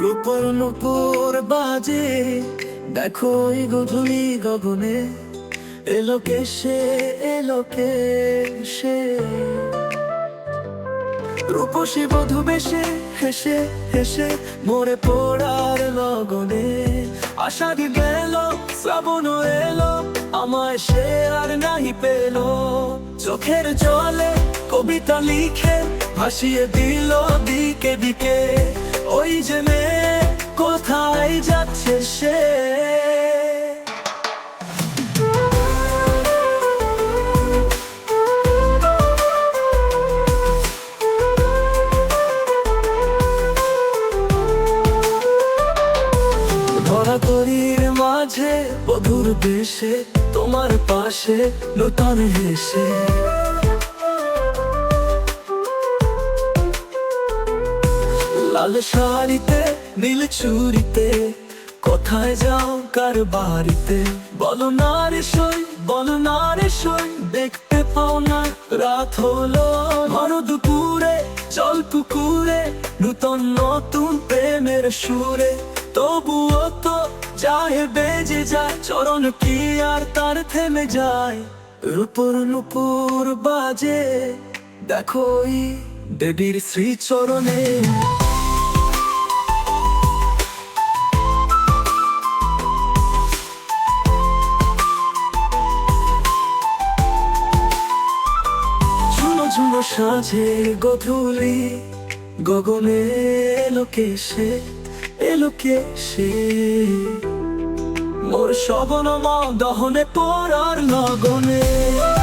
রূপর নুপুর বাজে। দেখো এই গধুলি গগনে। এলো কে সে এলো কে সে রূপসী বধু বেশে, হেসে হেসে মোরে পোড়ার লগনে। আষাঢ়ি গেল শ্রাবণ এলো, আমায় সে আর নাহি পেল। চোখের জলে কবিতা লিখে ভাসিয়ে দিল দিকে দিকে। মাঝে বধুর বেশে তোমার পাশে নূতন হেসে। লাল শাড়িতে, নীল চুরিতে কোথায় যাও কার বাড়িতে। বলো না রে সই, বলো না রে সই, দেখতে পাও না, রাত হলো। ঘন দুপুরে, জল পুকুরে, নূতন নতুন প্রেমের সুরে। তবুও তো যায় বেজে যায়, চরণ কি আর তার থেমে যায়? রূপর নুপুর বাজে দেখো এই দেবীর শ্রী চরণে ঝুনো সাজে গধুলি গগনে এলো কে সে মা মোর শবন দহনে পড়ার লগনে